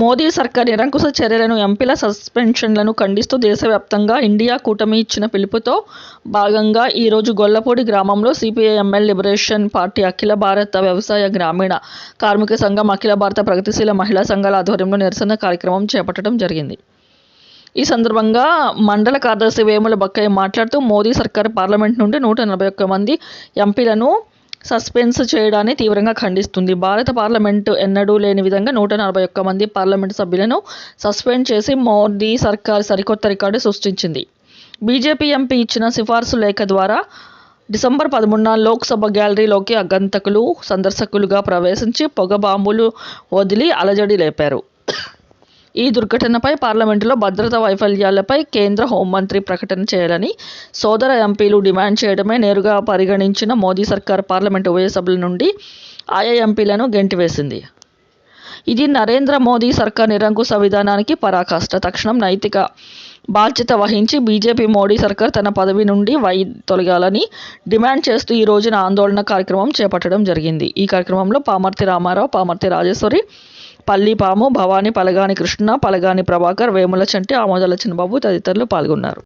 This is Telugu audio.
మోదీ సర్కార్ నిరంకుశ చర్యలను, ఎంపీల సస్పెన్షన్లను ఖండిస్తూ దేశవ్యాప్తంగా ఇండియా కూటమి ఇచ్చిన పిలుపుతో భాగంగా ఈరోజు గొల్లపూడి గ్రామంలో సిపిఐఎంఎల్ లిబరేషన్ పార్టీ, అఖిల భారత వ్యవసాయ గ్రామీణ కార్మిక సంఘం, అఖిల భారత ప్రగతిశీల మహిళా సంఘాల ఆధ్వర్యంలో నిరసన కార్యక్రమం చేపట్టడం జరిగింది. ఈ సందర్భంగా మండల కార్యదర్శి వేముల బక్కయ్య మాట్లాడుతూ మోదీ సర్కార్ పార్లమెంట్ నుండి నూట నలభై ఒక్క మంది ఎంపీలను సస్పెన్స్ చేయడాన్ని తీవ్రంగా ఖండిస్తుంది. భారత పార్లమెంట్ ఎన్నడూ లేని విధంగా నూట నలభై ఒక్క మంది పార్లమెంటు సభ్యులను సస్పెండ్ చేసి మోదీ సర్కార్ సరికొత్త రికార్డు సృష్టించింది. బీజేపీ ఎంపీ ఇచ్చిన సిఫార్సు లేఖ ద్వారా డిసెంబర్ పదమూడున లోక్సభ గ్యాలరీలోకి అగంతకులు సందర్శకులుగా ప్రవేశించి పొగ బాంబులు వదిలి అలజడి లేపారు. ఈ దుర్ఘటనపై పార్లమెంటులో భద్రతా వైఫల్యాలపై కేంద్ర హోంమంత్రి ప్రకటన చేయాలని సోదర ఎంపీలు డిమాండ్ చేయడమే నేరుగా పరిగణించిన మోదీ సర్కార్ పార్లమెంటు ఉభయ సభల నుండి ఆయా ఎంపీలను గెంటివేసింది. ఇది నరేంద్ర మోదీ సర్కార్ నిరంకుశ విధానానికి పరాకాష్ట. తక్షణం నైతిక బాధ్యత వహించి బీజేపీ మోడీ సర్కార్ తన పదవి నుండి వై తొలగాలని డిమాండ్ చేస్తూ ఈ రోజున ఆందోళన కార్యక్రమం చేపట్టడం జరిగింది. ఈ కార్యక్రమంలో పామర్తి రామారావు, పామర్తి రాజేశ్వరి, పల్లిపాము భవాని, పలగాని కృష్ణ, పలగాని ప్రభాకర్, వేముల చంటి, ఆమోదాల చిన్నబాబు తదితరులు పాల్గొన్నారు.